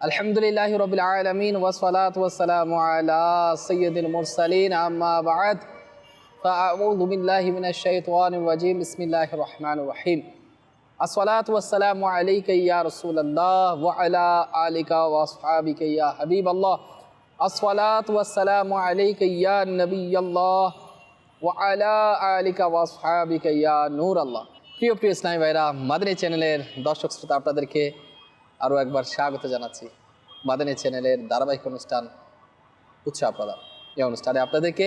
الحمد لله رب العالمين والصلاة والسلام على سيد المرسلين أما بعد فأعوذ بالله من الشيطان الرجيم بسم الله الرحمن الرحيم الصلاة والسلام عليك يا رسول الله وعلى آلك وأصحابك يا حبيب الله الصلاة والسلام عليك يا نبي الله وعلى آلك وأصحابك يا نور الله প্রিয় প্রিয় ইসলামী ভাইরা মাদানী চ্যানেলের দর্শক শ্রোতা আপনাদেরকে আরও একবার স্বাগত জানাচ্ছি মাদানী চ্যানেলের ধারাবাহিক অনুষ্ঠান উৎসাহ প্রদান। এই অনুষ্ঠানে আপনাদেরকে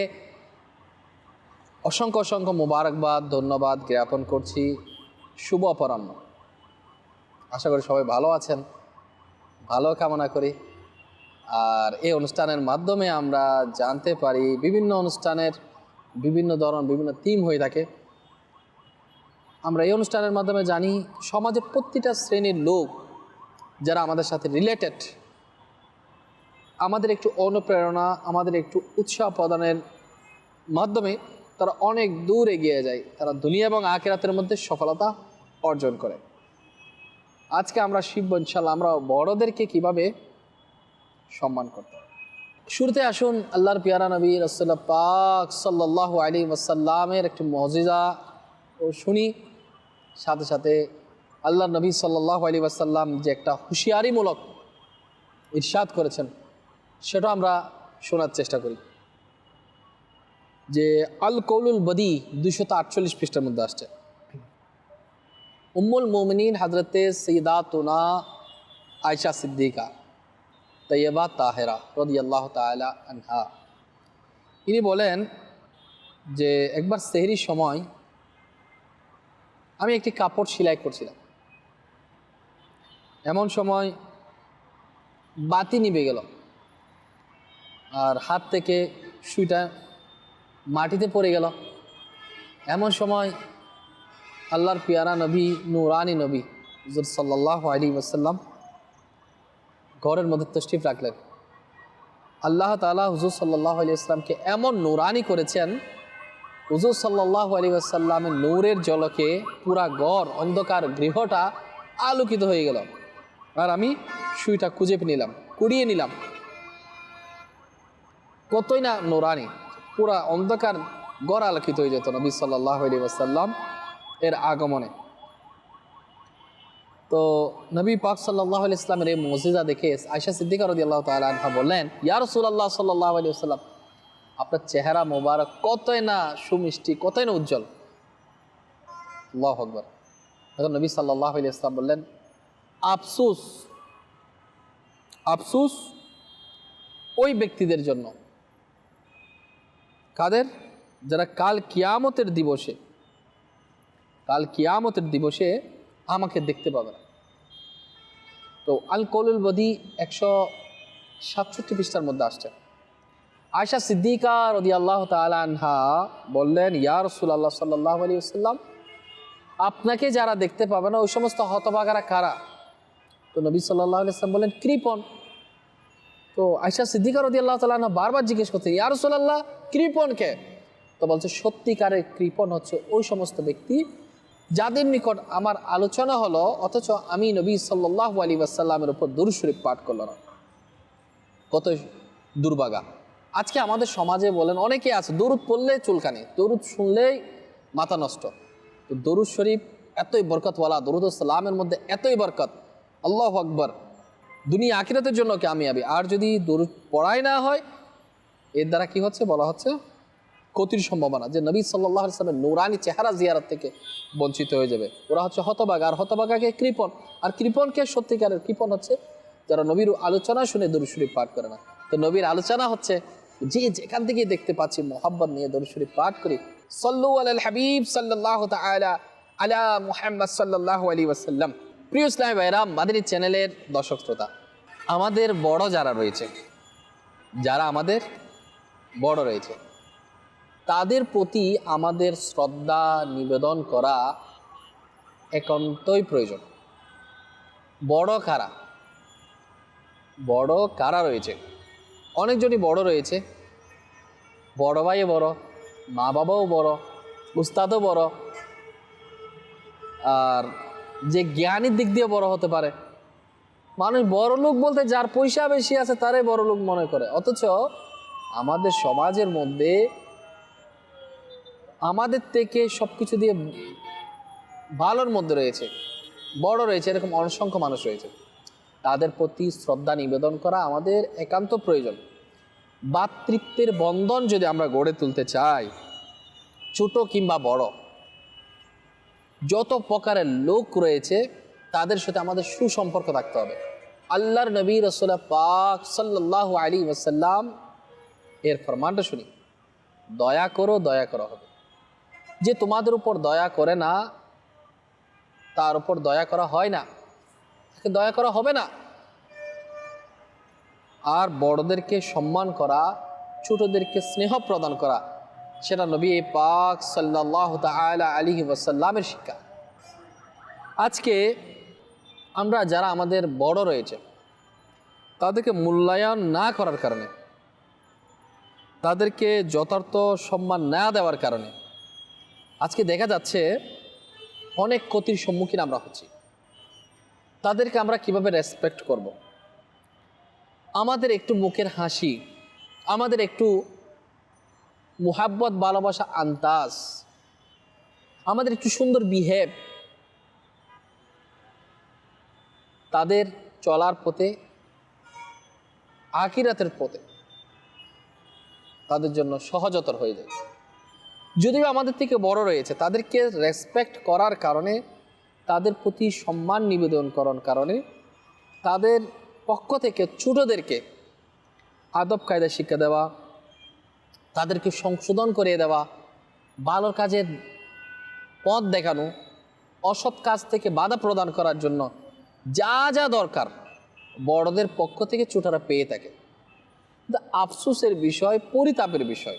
অসংখ্য অসংখ্য মোবারকবাদ, ধন্যবাদ জ্ঞাপন করছি। শুভ অপরাহ্ন। আশা করি সবাই ভালো আছেন, ভালো কামনা করি। আর এই অনুষ্ঠানের মাধ্যমে আমরা জানতে পারি বিভিন্ন অনুষ্ঠানের বিভিন্ন ধরন, বিভিন্ন থিম হয়ে থাকে। আমরা এই অনুষ্ঠানের মাধ্যমে জানি সমাজের প্রতিটা শ্রেণির লোক যারা আমাদের সাথে রিলেটেড আমাদের একটু অনুপ্রেরণা, আমাদের একটু উৎসাহ প্রদানের মাধ্যমে তারা অনেক দূর এগিয়ে যায়। তারা দুনিয়া এবং আকেরাতের মধ্যে সফলতা অর্জন করে। আজকে আমরা শিখব ইনশাল্লাহ আমরা বড়দেরকে কীভাবে সম্মান করতে শুরুতে আসুন আল্লাহর পিয়ারা নবী রসল্লা পাক সাল্লাহ আলী ওয়াসাল্লামের একটি মজিজা ও শুনি, সাথে সাথে আল্লাহ নবী সাল্লাহ আলী ওয়াসাল্লাম যে একটা হুঁশিয়ারিমূলক ইরশাদ করেছেন, সেটা আমরা শোনার চেষ্টা করি। যে আল কৌলুল বদি দুশত আটচল্লিশ পৃষ্ঠার মধ্যে আসছে। উম্মুল মোমিনিন হজরতে সৈদাতুনা আয়সা সিদ্দিকা তৈয়বা তাহেরা রদি আল্লাহ আনহা। ইনি বলেন যে একবার সেহরির সময় আমি একটি কাপড় সেলাই করছিলাম। এমন সময় বাতি নিভে গেল। আর হাত থেকে সুইটা মাটিতে পড়ে গেল। এমন সময় আল্লাহর পিয়ারা নবী, নুরানি নবী হুজুর সাল্লাহ আলী ওসাল্লাম ঘরের মধ্যে তশরিফ রাখলেন। আল্লাহ তালা হুজুর সাল্লাহ আলী ইসলামকে এমন নুরানি করেছেন, হুজুর সাল্লাহ আলী আসাল্লামের নূরের জলকে পুরা গড় অন্ধকার গৃহটা আলোকিত হয়ে গেল। আর আমি সুইটা খুঁজে নিলাম, কুড়িয়ে নিলাম। কতই না নোরানি, পুরা অন্ধকার গড় আলোকিত হয়ে যেত নবী সাল্লাহ এর আগমনে। তো নবী পাক সাল্লাহ ইসলামের এই মসজিদা দেখে আয়সা সিদ্দিকা রদি আল্লাহ তালা বললেন ইয়ার রসুল্লাহ সাল্লাহ আলী আসাল্লাম আপনার চেহারা মোবারক কতই না সুমিষ্টি, কতই না উজ্জ্বল। আল্লাহ আকবর। নবী সাল্লাহ আলী ইসলাম বললেন আফসুস আফসুস ওই ব্যক্তিদের জন্য। কাদের? যারা কাল কিয়ামতের দিবসে, কাল কিয়ামতের দিবসে আমাকে দেখতে পাবে না। তো আল কলুল বদি একশো সাতষট্টি পৃষ্ঠার মধ্যে আসছে। আয়সা সিদ্দিকা রদি আল্লাহ তালহা বললেন, ইয়া রসুল আল্লাহ সাল্লাহ আলী আপনাকে যারা দেখতে পাবে না, ওই সমস্ত হতভাগারা কারা? তো নবী সাল্লাহ আলিয়াল্লাম বলেন কৃপন তো আয়সা সিদ্দিকার রদি আল্লাহ তালহা বারবার জিজ্ঞেস করছে, ইয়া রসুল আল্লাহ কৃপনকে তো বলছে, সত্যিকারের কৃপন হচ্ছে ওই সমস্ত ব্যক্তি যাদের নিকট আমার আলোচনা হলো, অথচ আমি নবী সাল্লাহ আলী আসাল্লামের উপর দুরুশরীফ পাঠ করল না। কত দুর্বাগা। আজকে আমাদের সমাজে বলেন, অনেকে আছে, দরুদ পড়লে চুলকানি, দরুদ শুনলেই মাথা নষ্ট। তো দরুদ শরীফ এতই বরকতওয়ালা, দরুদ সালামের মধ্যে এতই বরকত আল্লাহ আকবর। দুনিয়া আখিরাতের জন্য কে আমি আর যদি দরুদ পড়াই না হয়, এর দ্বারা কি হচ্ছে? বলা হচ্ছে ক্ষতির সম্ভাবনা। যে নবী সাল্লাহ ইসলামের নুরানি চেহারা জিয়ারত থেকে বঞ্চিত হয়ে যাবে। ওরা হচ্ছে হতবাগা আর হতবাগাকে কৃপন আর কৃপনকে সত্যিকারের কৃপন হচ্ছে যারা নবীর আলোচনা শুনে দরুদ পাঠ করে না। তো নবীর আলোচনা হচ্ছে যে যেখান থেকে দেখতে পাচ্ছি মোহাম্মদ নিয়ে দরুদ পাঠ করি। সল্লু আল হাবিব সাল্লাহ তালা আলা মুহাম্মদ সাল্লাহ আলী ওয়াসাল্লাম। প্রিয় ইসলামী ভাইরা মাদানী চ্যানেলের দর্শক শ্রোতা, আমাদের বড় যারা রয়েছে, যারা আমাদের বড় রয়েছে, তাদের প্রতি আমাদের শ্রদ্ধা নিবেদন করা একান্তই প্রয়োজন। বড় কারা? বড় কারা রয়েছে? অনেকজনই বড় রয়েছে। বড় ভাইও বড় মা বাবাও বড়, উস্তাদও বড়, আর যে জ্ঞানের দিক দিয়ে বড় হতে পারে। মানুষ বড় লোক বলতে যার পয়সা বেশি আছে তারাই বড় লোক মনে করে। অথচ আমাদের সমাজের মধ্যে আমাদের থেকে সব কিছু দিয়ে ভালোর মধ্যে রয়েছে, বড় রয়েছে, এরকম অসংখ্য মানুষ রয়েছে। তাদের প্রতি শ্রদ্ধা নিবেদন করা আমাদের একান্ত প্রয়োজন। বাতৃত্বের বন্ধন যদি আমরা গড়ে তুলতে চাই, ছোট কিংবা বড় যত প্রকারের লোক রয়েছে, তাদের সাথে আমাদের সুসম্পর্ক থাকতে হবে। আল্লাহর নবী রসুল্লাহ পাক সাল্লাহ আলী ওসাল্লাম এর ফরমানটা শুনি। দয়া করো, দয়া করা হবে। যে তোমাদের উপর দয়া করে না, তার উপর দয়া করা হয় না। তাকে দয়া করা হবে না। আর বড়দেরকে সম্মান করা, ছোটদেরকে স্নেহ প্রদান করা সেটা নবী পাক সাল্লাহ তালা আলী ওয়াসাল্লামের শিক্ষা আজকে আমরা যারা আমাদের বড় রয়েছে, তাদেরকে মূল্যায়ন না করার কারণে, তাদেরকে যথার্থ সম্মান না দেওয়ার কারণে আজকে দেখা যাচ্ছে অনেক ক্ষতির সম্মুখীন আমরা হচ্ছি তাদেরকে আমরা কীভাবে রেসপেক্ট করব। আমাদের একটু মুখের হাসি, আমাদের একটু মুহাব্বত, ভালোবাসা আন্তাজ আমাদের একটু সুন্দর বিহেভ তাদের চলার পথে আকিরাতের পথে তাদের জন্য সহজতর হয়ে যায়। যদিও আমাদের থেকে বড় রয়েছে, তাদেরকে রেসপেক্ট করার কারণে, তাদের প্রতি সম্মান নিবেদন করার কারণে, তাদের পক্ষ থেকে ছোটোদেরকে আদব কায়দা শিক্ষা দেওয়া তাদেরকে সংশোধন করিয়ে দেওয়া ভালো কাজের পথ দেখানো, অসৎ কাজ থেকে বাধা প্রদান করার জন্য যা যা দরকার বড়দের পক্ষ থেকে ছোটরা পেয়ে থাকে। আফসোসের বিষয়, পরিতাপের বিষয়।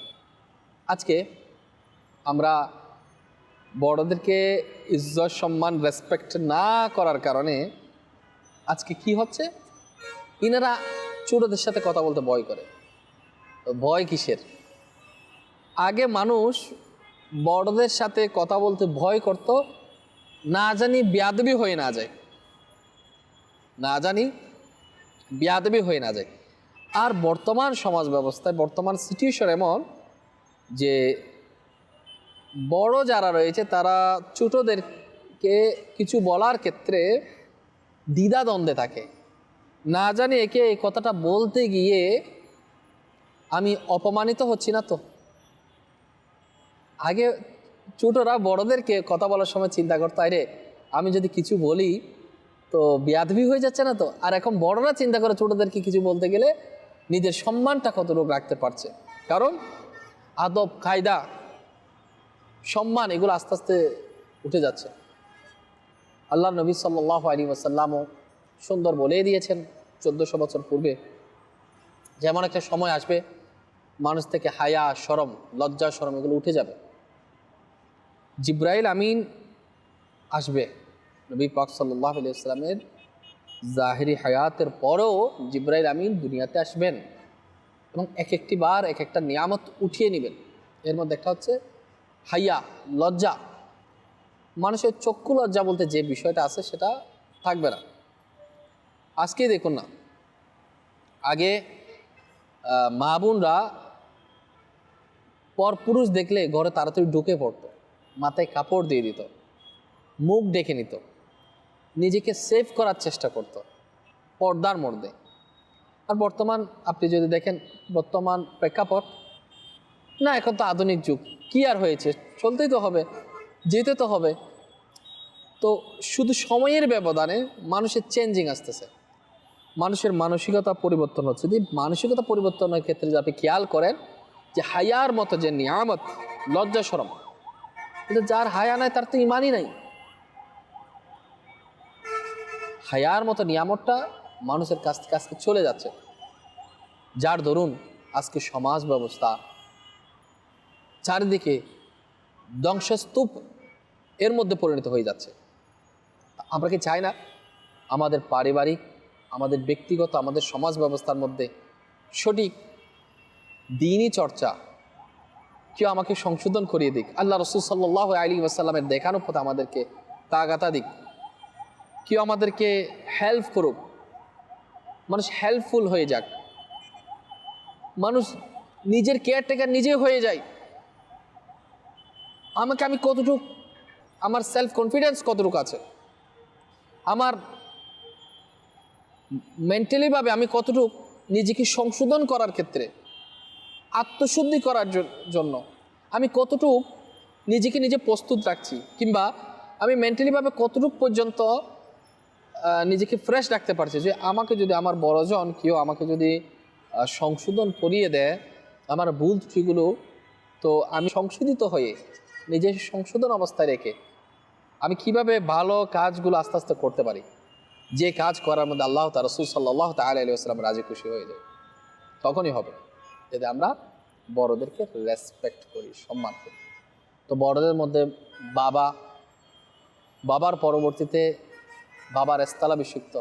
আজকে আমরা বড়দেরকে ইজ্জত, সম্মান রেসপেক্ট না করার কারণে আজকে কি হচ্ছে? ইনারা ছোটদের সাথে কথা বলতে ভয় করে। ভয় কিসের? আগে মানুষ বড়দের সাথে কথা বলতে ভয় করত, না জানি বেয়াদবি হয়ে না যায়। না জানি বেয়াদবি হয়ে না যায়। আর বর্তমান সমাজ ব্যবস্থায়, বর্তমান সিচুয়েশন এমন যে বড় যারা রয়েছে, তারা ছোটদেরকে কিছু বলার ক্ষেত্রে দ্বিধাদ্বন্দ্বে থাকে। না জানি একে এই কথাটা বলতে গিয়ে আমি অপমানিত হচ্ছি না তো? আগে ছোটরা বড়দেরকে কথা বলার সময় চিন্তা করতো, আরে, আমি যদি কিছু বলি, তো বেয়াদবি হয়ে যাচ্ছে না তো? আর এখন বড়রা চিন্তা করে ছোটদেরকে কিছু বলতে গেলে নিজের সম্মানটা কতটুকু রাখতে পারছে। কারণ আদব, কায়দা, সম্মান এগুলো আস্তে আস্তে উঠে যাচ্ছে। আল্লাহ নবী সাল্লাহ আলী ওসাল্লামও সুন্দর বলেই দিয়েছেন চোদ্দোশো বছর পূর্বে। যেমন একটা সময় আসবে, মানুষ থেকে হায়া সরম লজ্জা সরম এগুলো উঠে যাবে। জিব্রাইল আমিন আসবে। নবী পাক সাল্লাহ আলি ইসলামের জাহেরি হায়াতের পরেও জিব্রাইল আমিন দুনিয়াতে আসবেন এবং এক একটি বার এক একটা নিয়ামত উঠিয়ে নেবেন। এর মধ্যে একটা হচ্ছে হাইয়া, লজ্জা। মানুষের চক্ষু লজ্জা বলতে যে বিষয়টা আছে সেটা থাকবে না। আজকেই দেখুন না, আগে মা বোনরা পর পুরুষ দেখলে ঘরে তাড়াতাড়ি ঢুকে পড়তো। মাথায় কাপড় দিয়ে দিত, মুখ ডেকে নিত, নিজেকে সেভ করার চেষ্টা করত, পর্দার মধ্যে আর বর্তমান, আপনি যদি দেখেন, বর্তমান প্রেক্ষাপট, না, এখন তো আধুনিক যুগ, কি আর হয়েছে? চলতেই তো হবে, যেতে তো হবে। তো শুধু সময়ের ব্যবধানে মানুষের চেঞ্জিং আসতেছে। মানুষের মানসিকতা পরিবর্তন হচ্ছে। যদি মানসিকতা পরিবর্তনের ক্ষেত্রে যদি আপনি খেয়াল করেন, যে হায়ার মতো যে নিয়ামত, লজ্জা সরম কিন্তু যার হায়া নাই, তার তো ইমানই নাই। হায়ার মতো নিয়ামতটা মানুষের কাছ থেকে আজকে চলে যাচ্ছে। যার দরুন আজকে সমাজ ব্যবস্থা। চারিদিকে ধ্বংসস্তূপ এর মধ্যে পরিণত হয়ে যাচ্ছে। আমরা কি চাই না আমাদের পারিবারিক, আমাদের ব্যক্তিগত, আমাদের সমাজ ব্যবস্থার মধ্যে সঠিক দিনই চর্চা কেউ আমাকে সংশোধন করিয়ে দিক। আল্লাহ রসুল সাল্লাহ আলী ওয়াসাল্লামের দেখানো পথে আমাদেরকে তাগাতা দিক। কেউ আমাদেরকে হেল্প করুক। মানুষ হেল্পফুল হয়ে যাক। মানুষ নিজের কেয়ারটেকার নিজে হয়ে যায়। আমাকে আমি কতটুক, আমার সেলফ কনফিডেন্স কতটুকু আছে? আমার মেন্টালিভাবে আমি কতটুক নিজেকে সংশোধন করার ক্ষেত্রে আত্মশুদ্ধি করার জন্য। আমি কতটুক নিজেকে নিজে প্রস্তুত রাখছি, কিংবা আমি মেন্টালিভাবে কতটুক পর্যন্ত নিজেকে ফ্রেশ রাখতে পারছি যে আমাকে যদি আমার বড়জন কেউ আমাকে যদি সংশোধন করিয়ে দেয়, আমার ভুল ত্রুটিগুলো, তো আমি সংশোধিত হয়ে নিজের সংশোধন অবস্থায় রেখে আমি কীভাবে ভালো কাজগুলো আস্তে আস্তে করতে পারি? যে কাজ করার মধ্যে আল্লাহ তার রসুল সাল্লাহ তালাম রাজি খুশি হয়ে যায়। তখনই হবে। যদি আমরা বড়দেরকে রেসপেক্ট করি, সম্মান করি। তো বড়দের মধ্যে বাবা, বাবার পরবর্তীতে বাবার স্থলাভিষিক্ত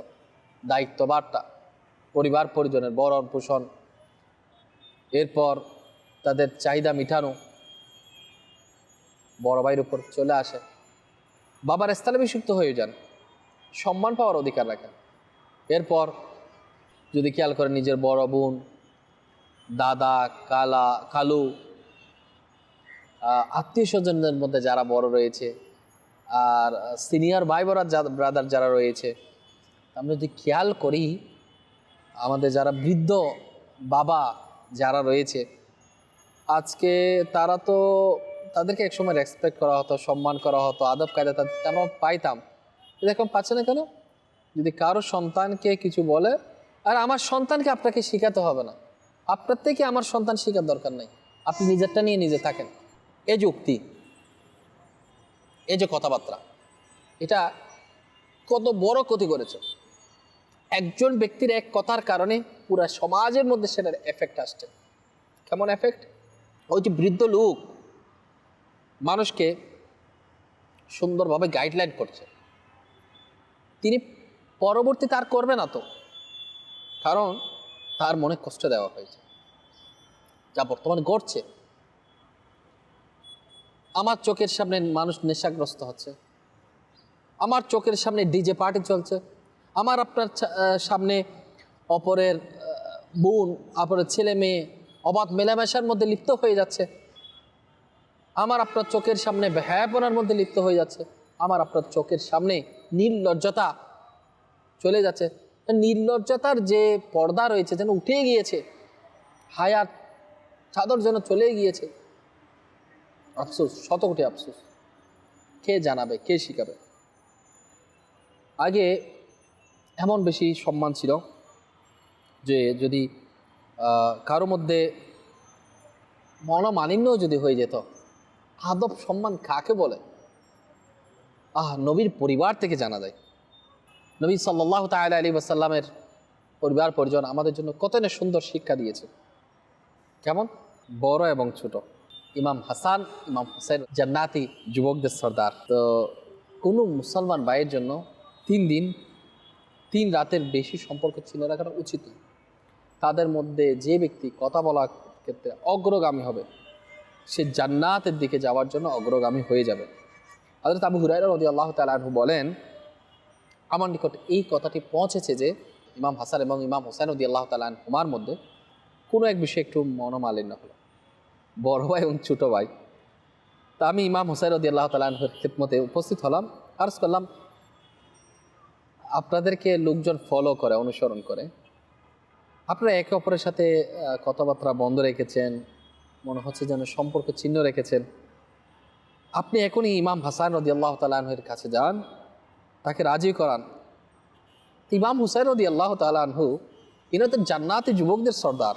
দায়িত্বভারটা পরিবার পরিজনের বরণ পোষণ, এরপর তাদের চাহিদা মিটানো, বড় ভাইয়ের উপর চলে আসে। বাবার স্থলাভিষিক্ত হয়ে যান, সম্মান পাওয়ার অধিকার রাখেন। এরপর যদি খেয়াল করেন, নিজের বড় বোন দাদা, কালা, কালু আত্মীয় স্বজনদের মধ্যে যারা বড় রয়েছে, আর সিনিয়র ভাই ব্রাদার যারা রয়েছে, আমরা যদি খেয়াল করি, আমাদের যারা বৃদ্ধ বাবা যারা রয়েছে, আজকে তারা তো তাদেরকে একসময় রেসপেক্ট করা হতো, সম্মান করা হতো, আদব কায়দা তাদেরকে আমরা পাইতাম। এখন পাচ্ছে না কেন? যদি কারও সন্তানকে কিছু বলে, আর আমার সন্তানকে আপনাকে শেখাতে হবে না। আপনার থেকে আমার সন্তান শেখার দরকার নেই। আপনি নিজেরটা নিয়ে নিজে থাকেন। এ যে উক্তি, এই যে কথাবার্তা, এটা কত বড় ক্ষতি করেছে। একজন ব্যক্তির এক কথার কারণে পুরো সমাজের মধ্যে সেটার এফেক্ট আসছে। কেমন এফেক্ট ওই যে বৃদ্ধ লোক মানুষকে সুন্দরভাবে গাইডলাইন করছে। তিনি পরবর্তী তার করবে না তো। কারণ তার মনে কষ্ট দেওয়া হয়েছে। যা বর্তমানে ঘটছে। আমার চোখের সামনে মানুষ নেশাগ্রস্ত হচ্ছে। আমার চোখের সামনে ডিজে পার্টি চলছে। আমার আপনার সামনে অপরের বোন, অপরের ছেলে মেয়ে অবাধ মেলামেশার মধ্যে লিপ্ত হয়ে যাচ্ছে। আমার আপনার চোখের সামনে ভয়াপনার মধ্যে লিপ্ত হয়ে যাচ্ছে। আমার আপনার চোখের সামনে নির্লজ্জতা চলে যাচ্ছে। নির্লজ্জতার যে পর্দা রয়েছে যেন উঠে গিয়েছে, হায়াত চাদর যেন চলে গিয়েছে। আফসোস শত কোটি আফসোস। কে জানাবে, কে শিখাবে? আগে এমন বেশি সম্মান ছিল যে যদি কারও মধ্যে মনোমালিন্যও যদি হয়ে যেত, আদব সম্মান কাকে বলে? আহ, নবীর পরিবার থেকে জানা যায়। নবী সাল্লাহ তাল আলী ওসাল্লামের পরিবার, পরিজন আমাদের জন্য কত না সুন্দর শিক্ষা দিয়েছে। কেমন? বড় এবং ছোট। ইমাম হাসান, ইমাম হুসেন জান্নাতি যুবকদের সর্দার। তো কোনো মুসলমান ভাইয়ের জন্য তিন দিন, তিন রাতের বেশি সম্পর্ক ছিল রাখাটা উচিত তাদের মধ্যে যে ব্যক্তি কথা বলার ক্ষেত্রে অগ্রগামী হবে, সে জান্নাতের দিকে যাওয়ার জন্য অগ্রগামী হয়ে যাবে। হজরত আবু হুরাইরা রদি আল্লাহ তালু বলেন আমার নিকট এই কথাটি পৌঁছেছে যে ইমাম হাসান এবং ইমাম হোসেন রদি আল্লাহ তালান হুমার মধ্যে কোনো এক বিষয়ে একটু মনোমালিন্য হলো। বড় ভাই এবং ছোটো ভাই। তা আমি ইমাম হোসেন উদ্দি আল্লাহ তালাহের খেদমতে উপস্থিত হলাম, আর্জ করলাম, আপনাদেরকে লোকজন ফলো করে, অনুসরণ করে। আপনারা একে অপরের সাথে কথাবার্তা বন্ধ রেখেছেন, মনে হচ্ছে যেন সম্পর্ক চিহ্ন রেখেছেন। আপনি এখনই ইমাম হাসান রদি আল্লাহ তালাহের কাছে যান তাকে রাজি করান। ইমাম হুসাইন রদি আল্লাহ তালাহু ইনারা তো জান্নাতি যুবকদের সর্দার।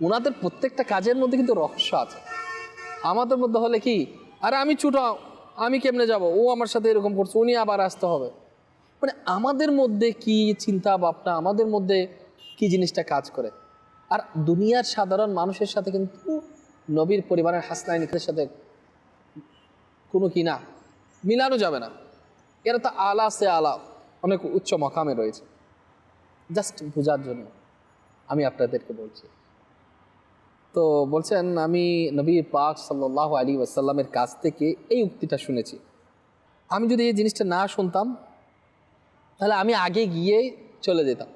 ওনাদের প্রত্যেকটা কাজের মধ্যে কিন্তু রহস্য আছে। আমাদের মধ্যে হলে কি, আরে আমি ছুটো, আমি কেমনে যাব? ও আমার সাথে এরকম করছে, উনি আবার আসতে হবে। মানে আমাদের মধ্যে কি চিন্তা ভাবনা, আমাদের মধ্যে কি জিনিসটা কাজ করে? আর দুনিয়ার সাধারণ মানুষের সাথে কিন্তু নবীর পরিবারের হাসনাইনিকের সাথে কোনো কি না, মিলানো যাবে না। এরা তো আলা সে আলা, অনেক উচ্চ মকামে রয়েছে। জাস্ট বোঝার জন্য আমি আপনাদেরকে বলছি। তো বলছেন, আমি নবী পাক সাল্লাহ আলী ওয়াসাল্লামের কাছ থেকে এই উক্তিটা শুনেছি। আমি যদি এই জিনিসটা না শুনতাম, তাহলে আমি আগে গিয়ে চলে যেতাম।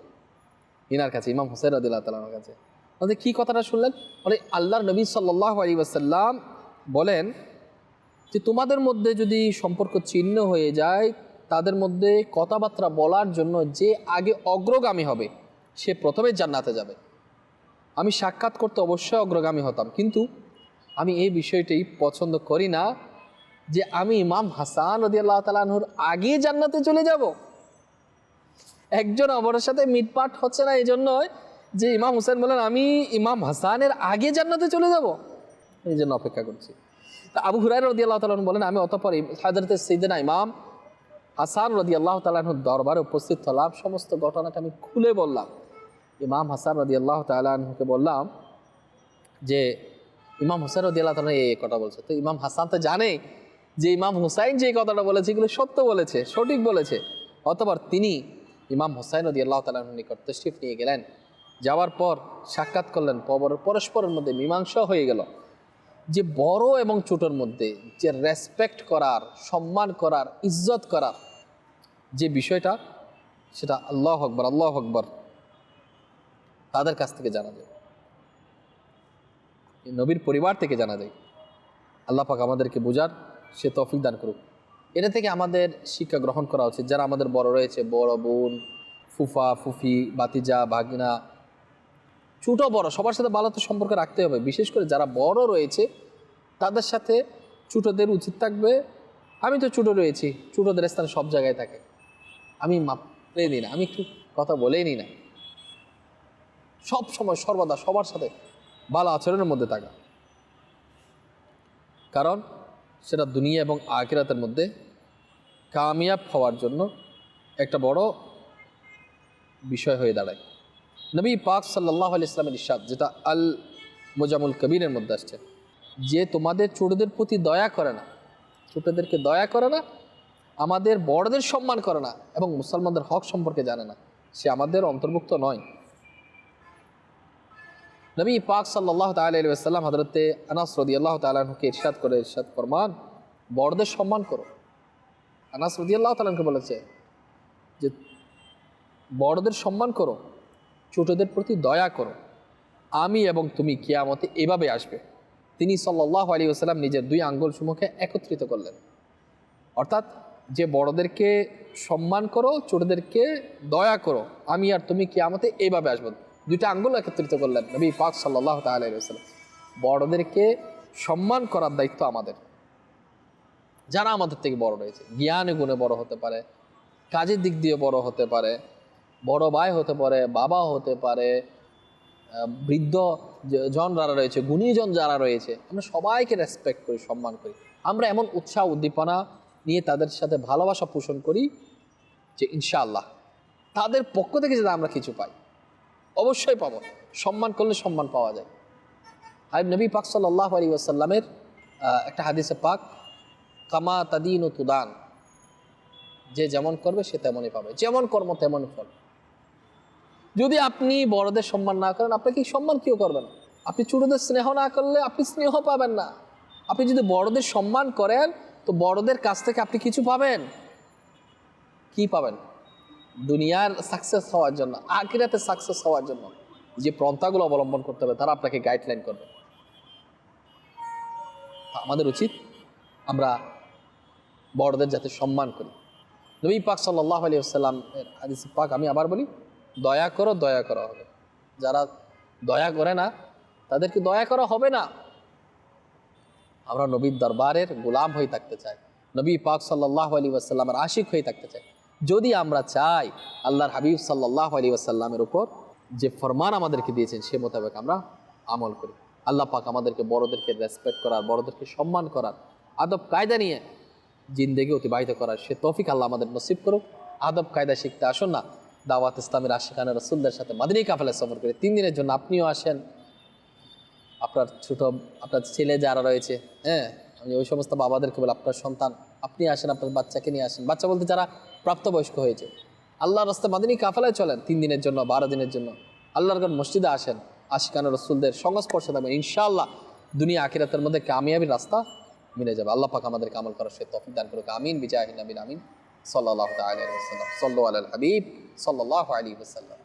ইনার কাছে, ইমাম হুসেন রদিল্লাহ তালার কাছে। বলতে কী কথাটা শুনলেন? বলে, আল্লাহর নবী সাল্লাহ আলী ওয়াসাল্লাম বলেন যে তোমাদের মধ্যে যদি সম্পর্ক ছিন্ন হয়ে যায়, তাদের মধ্যে কথাবার্তা বলার জন্য যে আগে অগ্রগামী হবে, সে প্রথমে জান্নাতে যাবে। আমি সাক্ষাৎ করতে অবশ্যই অগ্রগামী হতাম, কিন্তু আমি এই বিষয়টি পছন্দ করি না যে আমি ইমাম হাসান রদি আল্লাহ তালাহুর আগে জান্নাতে চলে যাব। একজন অপরের সাথে মিটপাট হচ্ছে না এই জন্যই যে ইমাম হুসেন বলেন, আমি ইমাম হাসানের আগে জান্নাতে চলে যাব। এই জন্য অপেক্ষা করছি। আবু হুরাই রদি আল্লাহ তালন বলেন, আমি অতপর হাজরতে সৈদিনা ইমাম হাসান রদি আল্লাহ তালাহুর দরবারে উপস্থিত হলাম। সমস্ত ঘটনাটা আমি খুলে বললাম। ইমাম হাসান রদি আল্লাহ তালাহুকে বললাম যে, ইমাম হোসেন রদি আল্লাহ তালা এই কথা বলছে। তো ইমাম হাসান তো জানে যে ইমাম হুসাইন যে কথাটা বলেছে, এগুলো সত্য বলেছে, সঠিক বলেছে। অতপর তিনি ইমাম হুসাইন রদি আল্লাহ তালাহর নিকট তশরিফ নিয়ে গেলেন। যাওয়ার পর সাক্ষাৎ করলেন পর- পরস্পরের মধ্যে মীমাংসা হয়ে গেল। যে বড় এবং ছোটোর মধ্যে যে রেসপেক্ট করার, সম্মান করার, ইজ্জত করার যে বিষয়টা, সেটা আল্লাহ আকবর আল্লাহ আকবর, তাদের কাছ থেকে জানা যায়। নবীর পরিবার থেকে জানা যায়। আল্লাহ পাক আমাদেরকে বোঝার সে তৌফিক দান করুক। এটা থেকে আমাদের শিক্ষা গ্রহণ করা উচিত। যারা আমাদের বড় রয়েছে, বড় বোন, ফুফা, ফুফি বাতিজা ভাগিনা ছোটো, বড়, সবার সাথে ভালো তো সম্পর্ক রাখতে হবে। বিশেষ করে যারা বড় রয়েছে, তাদের সাথে ছোটোদের উচিত থাকবে। আমি তো ছোটো রয়েছি, ছোটোদের স্থানে সব জায়গায় থাকে। আমি মাপলে দিই না, আমি একটু কথা বলেই নিই না। সব সময় সর্বদা সবার সাথে ভালো আচরণের মধ্যে থাকা। কারণ সেটা দুনিয়া এবং আখিরাতের মধ্যে কামিয়াব হওয়ার জন্য একটা বড় বিষয় হয়ে দাঁড়ায়। নবী পাক সাল্লাহ আলি ইসলামের ইসাদ যেটা আল মোজামুল কবিরের মধ্যে আসছে, যে তোমাদের ছোটদের প্রতি দয়া করে না, ছোটদেরকে দয়া করে না, আমাদের বড়দের সম্মান করে না এবং মুসলমানদের হক সম্পর্কে জানে না, সে আমাদের অন্তর্ভুক্ত নয়। নবী পাক সাল্লাহ তাল্লাম হজরতে আনাস রদি আল্লাহ তালকে ইরশাদ করে, ইরশাদ ফরমান, বড়দের সম্মান করো। আনাস রদি আল্লাহ তালকে বলেছে যে বড়দের সম্মান করো ছোটদের প্রতি দয়া করো। আমি এবং তুমি কিয়ামতে এভাবে আসবে। তিনি সাল্লাহ আলী ওসাল্লাম নিজের দুই আঙ্গুল সমূহকে একত্রিত করলেন। অর্থাৎ যে বড়দেরকে সম্মান করো, ছোটদেরকে দয়া করো, আমি আর তুমি কিয়ামতে এইভাবে আসব। দুইটা আঙ্গুল একত্রিত করলেন নবী পাক সাল্লাহ তাল্লাম বড়দেরকে সম্মান করার দায়িত্ব আমাদের। যারা আমাদের থেকে বড় রয়েছে, জ্ঞানে গুণে বড় হতে পারে, কাজের দিক দিয়ে বড় হতে পারে বড় ভাই হতে পারে, বাবা হতে পারে বৃদ্ধ জন যারা রয়েছে, গুণীজন যারা রয়েছে, আমরা সবাইকে রেসপেক্ট করি, সম্মান করি। আমরা এমন উৎসাহ, উদ্দীপনা নিয়ে তাদের সাথে ভালোবাসা পোষণ করি যে ইনশাআল্লাহ তাদের পক্ষ থেকে যদি আমরা কিছু পাই। অবশ্যই পাবো। সম্মান করলে সম্মান পাওয়া যায়। আর নবী পাক সাল্লাহ আলী ওয়াসাল্লামের একটা হাদিসে পাক, কামা তাদিন ও তুদান যে যেমন করবে সে তেমনই পাবে। যেমন কর্ম তেমনই ফল। যদি আপনি বড়দের সম্মান না করেন আপনাকে সম্মান কেউ করবে না? আপনি ছোটদের স্নেহ না করলে আপনি স্নেহ পাবেন না। আপনি যদি বড়দের সম্মান করেন, তো বড়দের কাছ থেকে আপনি কিছু পাবেন। কি পাবেন? দুনিয়ার সাকসেস হওয়ার জন্য, আখিরাতে সাকসেস হওয়ার জন্য যে পন্থাগুলো অবলম্বন করতে হবে, তারা আপনাকে গাইডলাইন করবে। আমাদের উচিত আমরা বড়দের যাতে সম্মান করি। নবী পাক সাল্লাহ আলী আসসালাম পাক আমি আবার বলি দয়া করো, দয়া করা হবে। যারা দয়া করে না, তাদেরকে দয়া করা হবে না। আমরা নবীর দরবারের গোলাম হয়ে থাকতে চাই। নবী পাক সাল্লাহ আলী ওয়াসাল্লামের আশিক হয়ে থাকতে চাই। যদি আমরা চাই আল্লাহর হাবিব সাল্লাহ আলী ওয়াসাল্লামের উপর যে ফরমান আমাদেরকে দিয়েছেন, সে মোতাবেক আমরা আমল করি। আল্লাহ পাক আমাদেরকে বড়দেরকে রেসপেক্ট করার, বড়দেরকে সম্মান করার, আদব কায়দা নিয়ে জিন্দেগি অতিবাহিত করার সে তৌফিক আল্লাহ আমাদের নসিব করুক। আদব কায়দা শিখতে আসুন না। দাওয়াত ইসলামের আশিকানা রসুলদের সাথে মাদিনী কাফেলা সফর করে। তিন দিনের জন্য আপনিও আসেন। আপনার ছোট, আপনার ছেলে যারা রয়েছে হ্যাঁ আমি ওই সমস্ত বাবাদেরকে বলে, আপনার সন্তান, আপনি আসেন, আপনার বাচ্চাকে নিয়ে আসেন। বাচ্চা বলতে যারা প্রাপ্তবয়স্ক হয়েছে। আল্লাহ রাস্তা মাদিনী কাফেলায় চলেন তিন দিনের জন্য, বারো দিনের জন্য। আল্লাহর গড় মসজিদে আসেন, আশিকানা রসুলদের সংস্পর্শে থাকবেন। ইনশাআল্লাহ দুনিয়া আখিরাতের মধ্যে কামিয়াবির রাস্তা মিলে যাবে। আল্লাহ পাক আমাদেরকে আমল করার সে তফিক দান করুক। আমিন বিজাহিন আমিন আমিন। সাল্লাহ তাল সাল্লাহ আল হাবিব সাল্লাহ আলী ওসাল্লাম